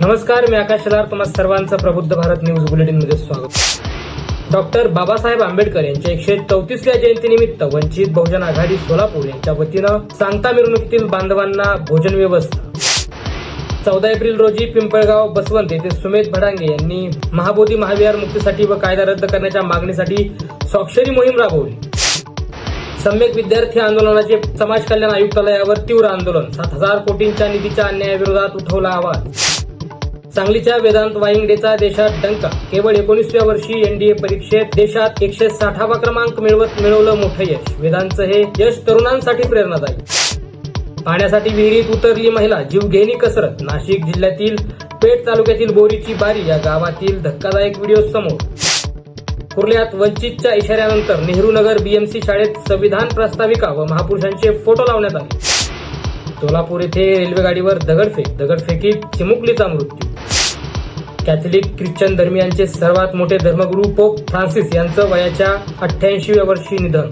नमस्कार मी आकाश शेलार. तुम्हाला सर्वांचं प्रबुद्ध भारत न्यूज बुलेटिनमध्ये स्वागत. डॉक्टर बाबासाहेब आंबेडकर यांच्या एकशे चौतीसव्या जयंतीनिमित्त वंचित बहुजन आघाडी सोलापूर यांच्या वतीनं सांगता मिरवणुकीतील बांधवांना भोजन व्यवस्था. चौदा एप्रिल रोजी पिंपळगाव बसवंत येथे सुमेध भडांगे यांनी महाबोधी महाविहार मुक्तीसाठी व कायदा रद्द करण्याच्या मागणीसाठी स्वाक्षरी मोहीम राबवली. सम्यक विद्यार्थी आंदोलनाचे समाज कल्याण आयुक्तालयावर तीव्र आंदोलन. सात हजार कोटींच्या निधीच्या अन्यायाविरोधात उठवला आवाज. सांगलीच्या वेदांत वाईंगडेचा देशात डंका. केवळ एकोणीसव्या वर्षी एनडीए परीक्षेत देशात एकशे साठावा क्रमांक मिळवत मिळवलं मोठं यश. वेदांचं हे यश तरुणांसाठी प्रेरणादायी. पाण्यासाठी विहिरीत उतरली महिला जीवघेणी कसरत. नाशिक जिल्ह्यातील पेठ तालुक्यातील बोरीची बारी या गावातील धक्कादायक व्हिडिओ समोर. कुर्ल्यात वंचितच्या इशाऱ्यानंतर नेहरू नगर बीएमसी शाळेत संविधान प्रस्ताविका व महापुरुषांचे फोटो लावण्यात आले. सोलापूर येथे रेल्वे गाडीवर दगडफेक. दगडफेकीत चिमुकलीचा मृत्यू. कॅथलिक ख्रिश्चन धर्मियांचे सर्वात मोठे धर्मगुरू पोप फ्रान्सिस यांचं वयाच्या अठ्ठ्याऐंशीव्या वर्षी निधन.